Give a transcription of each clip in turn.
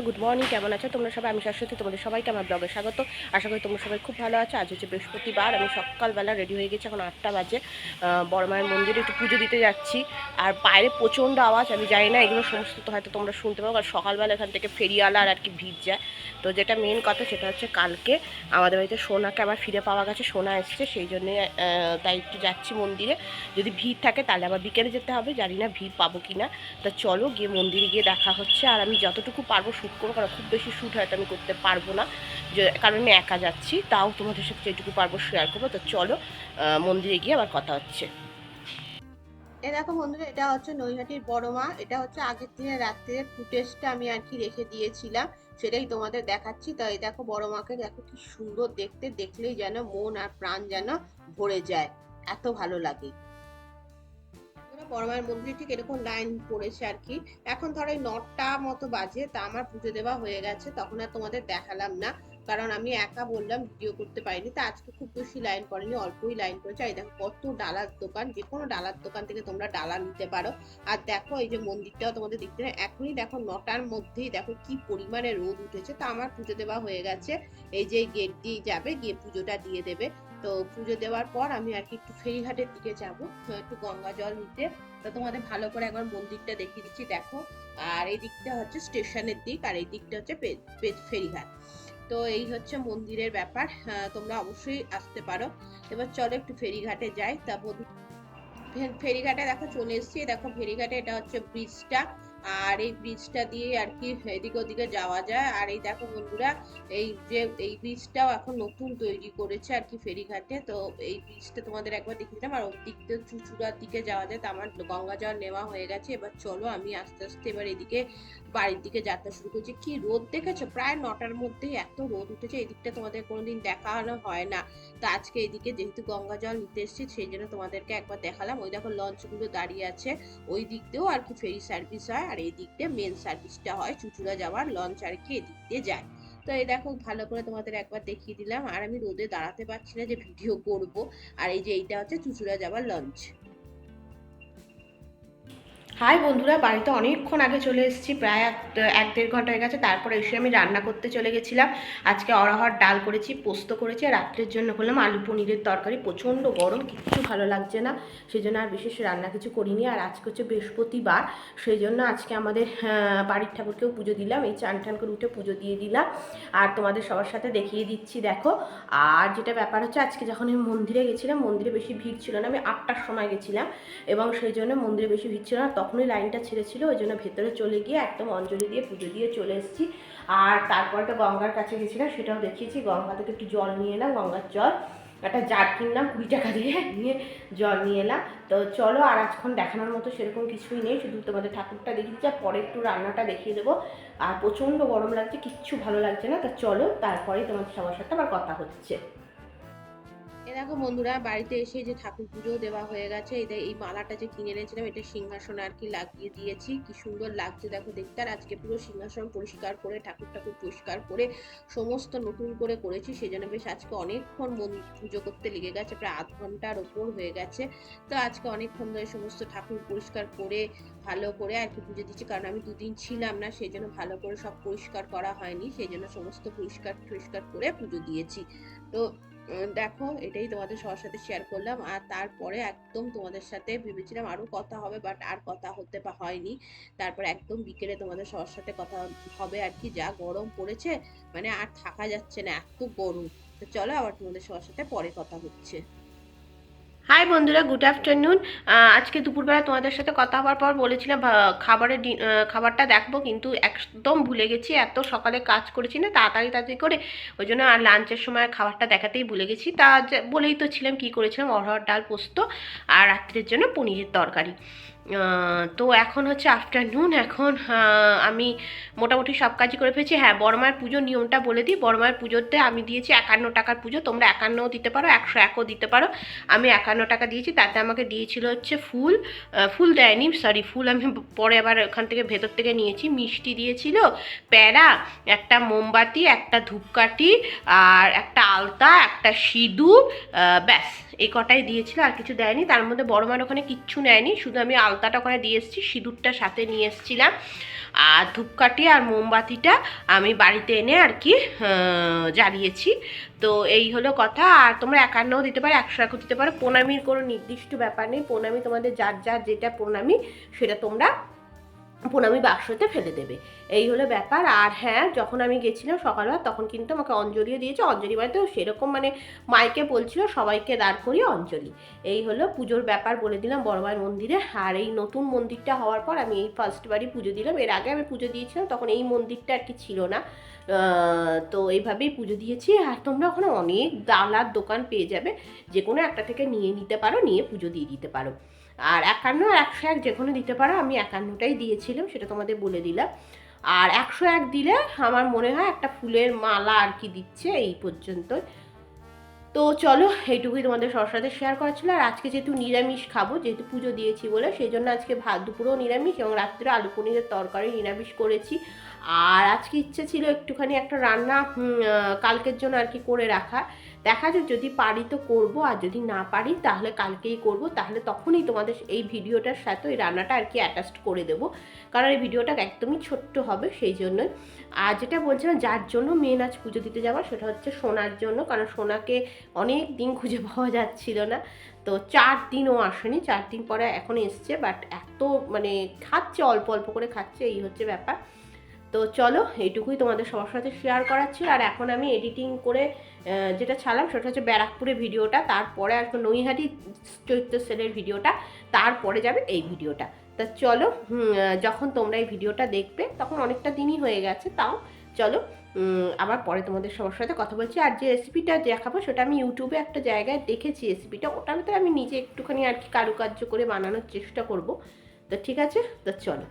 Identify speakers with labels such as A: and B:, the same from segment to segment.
A: Good morning কেমন আছো? তোমরা সবাই, আমি শাশ্বতী তোমাদের সবাইকে আমার ব্লগে স্বাগত। আশা করি তোমরা সবাই খুব ভালো আছো। আজ হচ্ছে বৃহস্পতিবার, আমি সকালবেলা রেডি হয়ে গেছি, এখন আটটা বাজে। বড় মায়ের মন্দিরে একটু পুজো দিতে যাচ্ছি। আর বাইরে প্রচণ্ড আওয়াজ, আমি জানি না, এগুলো সমস্ত তো হয়তো তোমরা শুনতে পাবো আর সকালবেলা এখান থেকে ফেরিওয়ালা আর আর কি ভিড় যায়। তো যেটা মেন কথা, সেটা হচ্ছে কালকে আমাদের বাড়িতে সোনাকে আবার ফিরে পাওয়া গেছে, সোনা এসছে, সেই জন্যে তাই একটু যাচ্ছি মন্দিরে। যদি ভিড় থাকে, তাহলে আবার বিকেলে যেতে হবে, জানি না ভিড় পাবো কি না তা চলো গিয়ে মন্দিরে গিয়ে দেখা হচ্ছে, আর আমি যতটুকু পারব শ্যুট করব, কারণ খুব বেশি শ্যুট হয়তো আমি করতে পারব না। যে, কারণ আমি একা যাচ্ছি, তাও তোমাদের সাথে যেটুকু পারব শেয়ার করব। তো চলো মন্দিরে গিয়ে আবার কথা হচ্ছে।
B: এ দেখো বন্ধুরা, এটা হচ্ছে নৈহাটির বড় মা। এটা হচ্ছে আগের দিনের রাত্রের ফুটেজটা আমি আর কি রেখে দিয়েছিলাম। সেটাই তোমাদের দেখাচ্ছি। তো এই দেখো বড় মাকে দেখো কি সুন্দর দেখতে। দেখলেই যেন মন আর প্রাণ যেন ভরে যায়। এত ভালো লাগে। মায়ের মন্দিরে ঠিক এরকম লাইন পড়েছে আর কি। এখন ধরো এই নটা মতো বাজে, তা আমার পুজো দেওয়া হয়ে গেছে, তখন আর তোমাদের দেখালাম না। কারণ আমি একা বললাম ভিডিও করতে পারিনি, তা আজকে খুব বেশি লাইন পড়েনি অল্পই লাইন পড়েছে এই দেখো কত ডালার দোকান যে কোনো ডালার দোকান থেকে তোমরা ডালা নিতে পারো। আর দেখো এই যে মন্দিরটাও তোমাদের দেখতে না এখনই দেখো নটার মধ্যেই দেখো কি পরিমাণে রোদ উঠেছে। তা আমার পুজো দেওয়া হয়ে গেছে। এই যে গেট দিয়ে যাবে, গিয়ে পুজোটা দিয়ে দেবে। তো পুজো দেওয়ার পর আমি আর কি একটু ফেরিঘাটের দিকে যাব। একটু গঙ্গা জল নিতে। তো তোমাদের ভালো করে একবার মন্দিরটা দেখিয়ে দিচ্ছি, দেখো। আর এই দিকটা হচ্ছে স্টেশনের দিক, আর এই দিকটা হচ্ছে ফেরিঘাট। তো এই হচ্ছে মন্দিরের ব্যাপার তোমরা অবশ্যই আসতে পারো। এবার চলো একটু ফেরিঘাটে যাই। তা বধূ ফে- ফেরিঘাটে দেখো চলে এসেছি। দেখো ফেরিঘাটে এটা হচ্ছে ব্রিজটা। আর এই ব্রিজটা দিয়ে আর কি এদিক ওদিকে যাওয়া যায়। আর এই দেখো বন্ধুরা, এই যে, এই ব্রিজটাও এখন নতুন তৈরি করেছে আর কি ফেরিঘাটে। তো এই ব্রিজটা তোমাদের একবার দেখিয়ে দিলাম। আর ওই দিক দিয়ে চুচুড়ার দিকে যাওয়া যায়। তো আমার গঙ্গা জল নেওয়া হয়ে গেছে। এবার চলো আমি আস্তে আস্তে এবার এদিকে বাড়ির দিকে যাত্রা শুরু করছি। কি রোদ দেখেছ? প্রায় নটার মধ্যেই এত রোদ উঠেছে। এদিকটা তোমাদের কোনোদিন দেখানো হয় না। তো আজকে এদিকে যেহেতু গঙ্গা জল নিতে এসেছি, সেই জন্য তোমাদেরকে একবার দেখালাম। ওই দেখো লঞ্চগুলো দাঁড়িয়ে আছে। ওই দিক দিয়েও আর কি ফেরি সার্ভিস হয়। আর এই দিকটা মেন সার্ভিসটা হয়। চুচুড়া যাওয়ার লঞ্চ আর কি এদিক দিয়ে যায়। তো এই দেখো, ভালো করে তোমাদের একবার দেখিয়ে দিলাম। আর আমি রোদে দাঁড়াতে পারছি না যে ভিডিও করব। আর এই যে এইটা হচ্ছে চুচুড়া যাওয়ার লঞ্চ
A: হাই বন্ধুরা, বাড়িতে অনেকক্ষণ আগে চলে এসেছি, প্রায় এক এক দেড় ঘণ্টা হয়ে গেছে। তারপরে এসে আমি রান্না করতে চলে গেছিলাম। আজকে অড়হর ডাল করেছি, পোস্ত করেছি, আর রাত্রের জন্য করলাম আলু পনিরের তরকারি। প্রচণ্ড গরম, কিচ্ছু ভালো লাগছে না সেই জন্য আর বিশেষ রান্না কিছু করিনি। আর আজকে হচ্ছে বৃহস্পতিবার সেই জন্য আজকে আমাদের বাড়ির ঠাকুরকেও পুজো দিলাম। এই চান টান করে উঠে পুজো দিয়ে দিলাম। আর তোমাদের সবার সাথে দেখিয়ে দিচ্ছি, দেখো। আর যেটা ব্যাপার হচ্ছে, আজকে যখন আমি মন্দিরে গেছিলাম, মন্দিরে বেশি ভিড় ছিল না। আমি আটটার সময় গেছিলাম, এবং সেই জন্য মন্দিরে বেশি ভিড় ছিল না। তখনই লাইনটা ছেড়েছিল, ওই জন্য ভেতরে চলে গিয়ে একদম অঞ্জলি দিয়ে পুজো দিয়ে চলে এসেছি। আর তারপরে তো গঙ্গার কাছে গেছিলাম, সেটাও দেখিয়েছি। গঙ্গা থেকে একটু জল নিয়ে এলাম, গঙ্গার জল। একটা জার কিনলাম কুড়ি টাকা দিয়ে নিয়ে জল নিয়ে এলাম। তো চলো আর আজক্ষণ দেখানোর মতো সেরকম কিছুই নেই, শুধু তোমাদের ঠাকুরটা দেখিয়ে দিচ্ছি, আর পরে একটু রান্নাটা দেখিয়ে দেবো। আর প্রচণ্ড গরম লাগছে, কিচ্ছু ভালো লাগছে না। তা চলো, তারপরেই তোমাদের সবার সাথে আবার কথা হচ্ছে।
B: এ দেখো বন্ধুরা, বাড়িতে এসে যে ঠাকুর পুজো দেওয়া হয়ে গেছে দে- এই মালাটা যে কিনে এনেছিলাম, এটা সিংহাসনে আর কি লাগিয়ে দিয়েছি। কি সুন্দর লাগছে দেখো দেখতে, আর আজকে পুরো সিংহাসন পরিষ্কার করে, ঠাকুর ঠাকুর পরিষ্কার করে, সমস্ত নতুন করে করেছি সেই জন্য বেশ আজকে অনেকক্ষণ পুজো করতে লেগে গেছে, প্রায় আধ ঘণ্টার ওপর হয়ে গেছে। তো আজকে অনেকক্ষণ ধরে সমস্ত ঠাকুর পরিষ্কার করে, ভালো করে আর কি পুজো দিচ্ছি, কারণ আমি দুদিন ছিলাম না সেই জন্য ভালো করে সব পরিষ্কার করা হয়নি সেই জন্য সমস্ত পরিষ্কার পরিষ্কার করে পুজো দিয়েছি। তো দেখো, এটাই তোমাদের সবার সাথে শেয়ার করলাম। আর তারপরে একদম তোমাদের সাথে ভেবেছিলাম আরও কথা হবে বাট আর কথা হতে বা হয়নি। তারপর একদম বিকেলে তোমাদের সবার সাথে কথা হবে আর কি। যা গরম পড়েছে মানে আর থাকা যাচ্ছে না, এত গরম। তো চলো আবার তোমাদের সবার সাথে পরে কথা হচ্ছে।
A: হাই বন্ধুরা গুড আফটারনুন আজকে দুপুরবেলা তোমাদের সাথে কথা হওয়ার পর বলেছিলাম খাবারের খাবারটা দেখব, কিন্তু একদম ভুলে গেছি। এত সকালে কাজ করেছি না, তাড়াতাড়ি তাড়াতাড়ি করে। ওই জন্য আর লাঞ্চের সময় খাবারটা দেখাতেই ভুলে গেছি। তা বলেই তো ছিলাম কি করেছিলাম অরহর ডাল পোস্ত আর রাত্রের জন্য পনিরের তরকারি। তো এখন হচ্ছে আফটারনুন এখন আমি মোটামুটি সব কাজই করে ফেলেছি। হ্যাঁ বড়মায়ের পুজোর নিয়মটা বলে দিই। বড়মায়ের পুজোতে আমি দিয়েছি একান্ন টাকার পুজো, তোমরা একান্নও দিতে পারো, একশো একও দিতে পারো। আমি একান্ন টাকা দিয়েছি, তাতে আমাকে দিয়েছিল হচ্ছে ফুল ফুল দেয়নি সরি ফুল আমি পরে আবার ওখান থেকে ভেতর থেকে নিয়েছি, মিষ্টি দিয়েছিল প্যারা একটা মোমবাতি, একটা ধূপকাঠি আর একটা আলতা, একটা সিঁদুর ব্যাস। এই কটাই দিয়েছিল, আর কিছু দেয়নি। তার মধ্যে বড় মার ওখানে কিচ্ছু নেয়নি, শুধু আমি আলতাটা ওখানে দিয়ে এসেছি, সিঁদুরটা সাথে নিয়ে এসেছিলাম। আর ধূপকাঠি আর মোমবাতিটা আমি বাড়িতে এনে আর কি জ্বালিয়েছি। তো এই হলো কথা। আর তোমরা একান্নও দিতে পারো, একশো একও দিতে পারো। প্রণামীর কোনো নির্দিষ্ট ব্যাপার নেই। প্রণামী তোমাদের যার যার যেটা প্রণামী, সেটা তোমরা প্রণামী বাক্সতে ফেলে দেবে। এই হলো ব্যাপার। আর হ্যাঁ যখন আমি গেছিলাম সকালবেলা, তখন কিন্তু আমাকে অঞ্জলিও দিয়েছে। অঞ্জলি মানে তো সেরকম মানে মাইকে বলছিল, সবাইকে দাঁড় করিয়ে অঞ্জলি। এই হলো পুজোর ব্যাপার বলে দিলাম বড়মার মন্দিরে। আর এই নতুন মন্দিরটা হওয়ার পর আমি এই ফার্স্টবারই পুজো দিলাম। এর আগে আমি পুজো দিয়েছিলাম, তখন এই মন্দিরটা আর কি ছিল না। তো এইভাবেই পুজো দিয়েছি। আর তোমরা ওখানে অনেক ডালার দোকান পেয়ে যাবে। যে কোনো একটা থেকে নিয়ে নিতে পারো, নিয়ে পুজো দিয়ে দিতে পারো। আর একান্ন আর একশো এক যে কোনো দিতে পারো, আমি একান্নটাই দিয়েছিলাম, সেটা তোমাদের বলে দিলাম। আর একশো এক দিলে আমার মনে হয় একটা ফুলের মালা আর কি দিচ্ছে এই পর্যন্ত তো চলো, এইটুকুই তোমাদের সবার সাথে শেয়ার করা ছিল। আর আজকে যেহেতু নিরামিষ খাব, যেহেতু পুজো দিয়েছি বলে, সেই জন্য আজকে ভাত দুপুরেও নিরামিষ এবং রাত্রে আলু পনিরের তরকারি নিরামিষ করেছি। আর আজকে ইচ্ছে ছিল একটুখানি একটা রান্না কালকের জন্য আর কি করে রাখা দেখা যাক যদি পারি তো করব, আর যদি না পারি তাহলে কালকেই করব। তাহলে তখনই তোমাদের এই ভিডিওটার সাথে ওই রান্নাটা আর কি অ্যাটাচড করে দেবো। কারণ এই ভিডিওটা একদমই ছোট্ট হবে সেই জন্যই। আর যেটা বলছিলাম, যার জন্য মেন আজ পুজো দিতে যাওয়া সেটা হচ্ছে সোনার জন্য। কারণ সোনাকে অনেক দিন খুঁজে পাওয়া যাচ্ছিল না। তো চার দিনও আসেনি, চার দিন পরে এখন এসছে। বাট এত মানে খাচ্ছে, অল্প অল্প করে খাচ্ছে, এই হচ্ছে ব্যাপার। তো চলো, এইটুকুই তোমাদের সবার সাথে শেয়ার করার ছিল। আর এখন আমি এডিটিং করে যেটা ছাড়লাম সেটা হচ্ছে ব্যারাকপুরের ভিডিওটা, তারপরে আসবে নৈহাটি চৈত্র সেলের ভিডিওটা, তারপরে যাবে এই ভিডিওটা। তা চলো যখন তোমরা এই ভিডিওটা দেখবে, তখন অনেকটা দিনই হয়ে গেছে তাও। চলো আবার পরে তোমাদের সবার সাথে কথা বলছি। আর যে রেসিপিটা দেখাবো, সেটা আমি ইউটিউবে একটা জায়গায় দেখেছি রেসিপিটা ওটার ভিতরে আমি নিজে একটুখানি আর কি কারুকার্য করে বানানোর চেষ্টা করব। তো ঠিক আছে? তো চলো।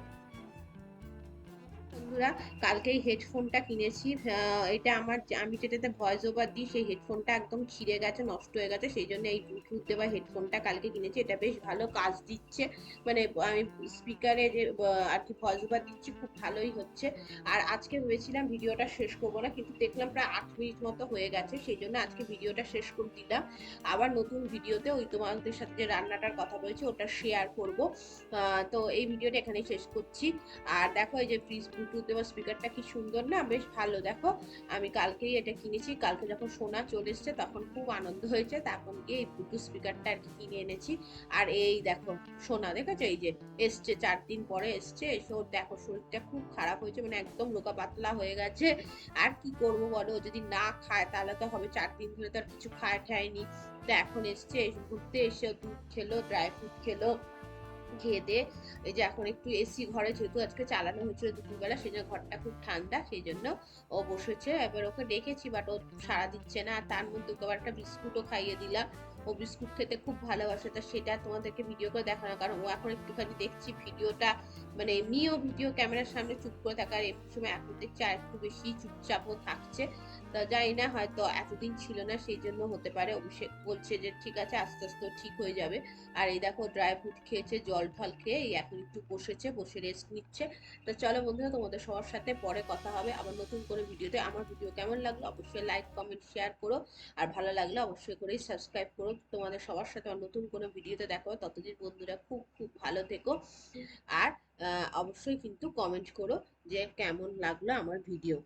B: বন্ধুরা কালকে এই হেডফোনটা কিনেছি এটা আমার আমি যেটাতে ভয়েস ওভার দিই, সেই হেডফোনটা একদম ছিঁড়ে গেছে, নষ্ট হয়ে গেছে, সেই জন্য এই ব্লুটুথ দেওয়া হেডফোনটা কালকে কিনেছি। এটা বেশ ভালো কাজ দিচ্ছে। মানে আমি স্পিকারে যে আর কি ভয়েস ওভার দিচ্ছি, খুব ভালোই হচ্ছে। আর আজকে ভেবেছিলাম ভিডিওটা শেষ করব না, কিন্তু দেখলাম প্রায় আট মিনিট মতো হয়ে গেছে, সেই জন্য আজকে ভিডিওটা শেষ করে দিলাম। আবার নতুন ভিডিওতে ওই তোমাদের সাথে যে রান্নাটার কথা বলেছি ওটা শেয়ার করব। তো এই ভিডিওটা এখানেই শেষ করছি। আর দেখো, এই যে ফ্রিজ ব্লুটুথ দেওয়া স্পিকারটা কি সুন্দর না? বেশ ভালো। দেখো, আমি কালকেই এটা কিনেছি। কালকে যখন সোনা চলে এসছে, তখন খুব আনন্দ হয়েছে। তখন গিয়ে এই ব্লুটুথ স্পিকারটা আর কি কিনে এনেছি। আর এই দেখো, সোনা দেখেছ? এই যে এসছে, চার দিন পরে এসছে। এসে, দেখো, শরীরটা খুব খারাপ হয়েছে মানে একদম লোকা পাতলা হয়ে গেছে। আর কি করব বলো? যদি না খায়, তাহলে তো হবে চার দিন ধরে তো আর কিছু খায় খায়নি তো এখন এসছে, এসে ঘুরতে এসে দুধ খেলো ড্রাই ফ্রুট খেলো। খেয়ে দিয়ে এই যে এখন একটু এসি ঘরে যেহেতু আজকে চালানো হয়েছিল দুপুরবেলা, সেই জন্য ঘরটা খুব ঠান্ডা, সেই জন্য ও বসেছে। এবার ওকে ডেকেছি বাট ও সাড়া দিচ্ছে না। তার মধ্যে ওকে একটা বিস্কুটও খাইয়ে দিলাম। ও বিস্কুট খেতে খুব ভালোবাসে, তা সেটা তোমাদেরকে ভিডিও করে দেখানো। কারণ ও এখন একটুখানি দেখছি ভিডিওটা মানে এমনিও ভিডিও ক্যামেরার সামনে চুপ করে থাকার এই সময় এখন দেখছি আর একটু বেশি চুপচাপও থাকছে। তা জানি না, হয়তো এতদিন ছিল না, সেই জন্য হতে পারে। অভিষেক বলছে যে, ঠিক আছে, আস্তে আস্তে ঠিক হয়ে যাবে। আর এই দেখো ড্রাই ফ্রুট খেয়েছে, জল ঠল খেয়ে, এই এখন একটু বসেছে, বসে রেস্ট নিচ্ছে। তো চলো বন্ধুরা, তোমাদের সবার সাথে পরে কথা হবে আবার নতুন করে ভিডিওতে আমার ভিডিও কেমন লাগল অবশ্যই লাইক কমেন্ট শেয়ার করো। আর ভালো লাগলে অবশ্যই করেই সাবস্ক্রাইব করো। তোমাদের সবার সাথে আমার নতুন কোনো ভিডিওতে দেখো ততদিন বন্ধুরা, খুব খুব ভালো থেকো। আর অবশ্যই কিন্তু কমেন্ট করো যে, কেমন লাগল আমার ভিডিও